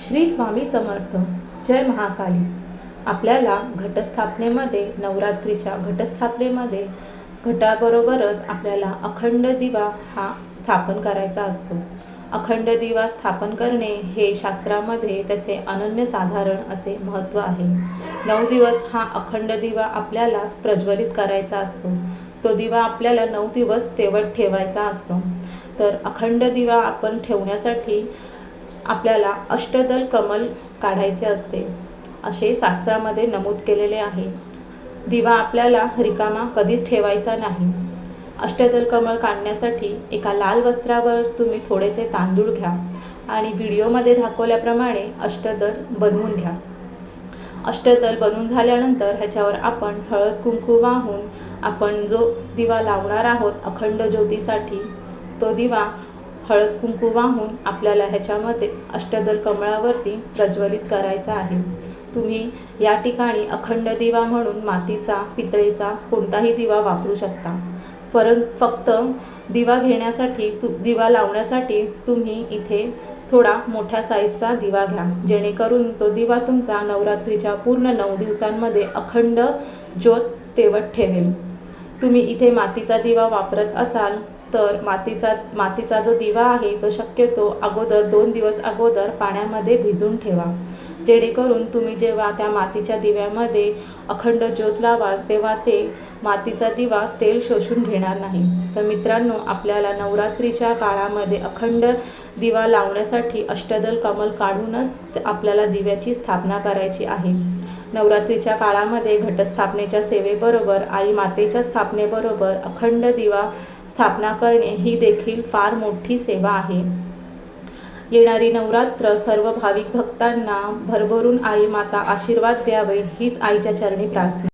श्री स्वामी समर्थ. जय महाकाली. आपल्याला घटस्थापनेमध्ये नवरात्रीच्या घटस्थापनेमध्ये घटाबरोबरच आपल्याला अखंड दिवा हा स्थापन करायचा असतो. अखंड दिवा स्थापन करणे हे शास्त्रामध्ये त्याचे अनन्यसाधारण असे महत्त्व आहे. नऊ दिवस हा अखंड दिवा आपल्याला प्रज्वलित करायचा असतो. तो दिवा आपल्याला नऊ दिवस तेवत ठेवायचा असतो. तर अखंड दिवा आपण ठेवण्यासाठी आपल्याला अष्टदल कमल काढायचे असते. असे शास्त्रामध्ये नमूद केलेले आहे. दिवा आपल्याला रिकामा कधीच ठेवायचा नाही. अष्टदल कमळ काढण्यासाठी एका लाल वस्त्रावर तुम्ही थोडेसे तांदूळ घ्या आणि व्हिडिओमध्ये दाखवल्याप्रमाणे अष्टदल बनवून घ्या. अष्टदल बनवून झाल्यानंतर ह्याच्यावर आपण हळद कुंकू वाहून आपण जो दिवा लावणार आहोत अखंड ज्योतीसाठी तो दिवा हळद कुंकू वाहून आपल्याला ह्याच्यामध्ये अष्टदल कमळावरती प्रज्वलित करायचा आहे. तुम्ही या ठिकाणी अखंड दिवा म्हणून मातीचा पितळेचा कोणताही दिवा वापरू शकता. परंतु फक्त दिवा घेण्यासाठी तु दिवा लावण्यासाठी तुम्ही इथे थोडा मोठ्या साईजचा दिवा घ्या. जेणेकरून तो दिवा तुमचा नवरात्रीच्या पूर्ण नऊ दिवसांमध्ये अखंड ज्योत तेवत ठेवेल. तुम्ही इथे मातीचा दिवा वापरत असाल तर मातीचा मातीचा जो दिवा आहे तो शक्यतो अगोदर दोन दिवस अगोदर पाण्यामध्ये भिजून ठेवा. जेणेकरून तुम्ही जेव्हा त्या मातीच्या दिव्यामध्ये अखंड ज्योत लावाल तेव्हा ते मातीचा दिवा तेल शोषून घेणार नाही. तर मित्रांनो आपल्याला नवरात्रीच्या काळामध्ये अखंड दिवा लावण्यासाठी अष्टदल कमल काढूनच आपल्याला दिव्याची स्थापना करायची आहे. नवरात्रीच्या काळामध्ये घटस्थापनेच्या सेवेबरोबर आई मातेच्या स्थापनेबरोबर अखंड दिवा स्थापना करणे ही देखील फार मोठी सेवा आहे. येणारी नवरात्र सर्व भाविक भक्तांना भरभरून आई माता आशीर्वाद द्यावे हीच आईच्या चरणी प्रार्थना.